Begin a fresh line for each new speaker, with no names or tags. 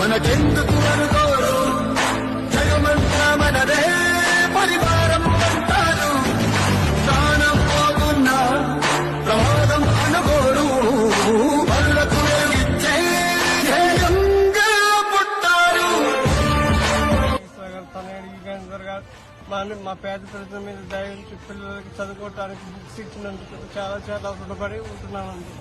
మనకెందుకు అనుకోరు? జగమంతా మనదే పరివారం అంటారు. ప్రాణం పోకున్నా ప్రమాదం అనుకోరు. వాళ్ళకు వెలిగిచ్చే ధ్యేయంగా పుట్టారు.
మా పేద ప్రజల మీద దయ పిల్లలకి చదువుకోవడానికి బుక్స్ ఇచ్చినందుకు చాలా చాలా రుణపడి ఉంటున్నానండి.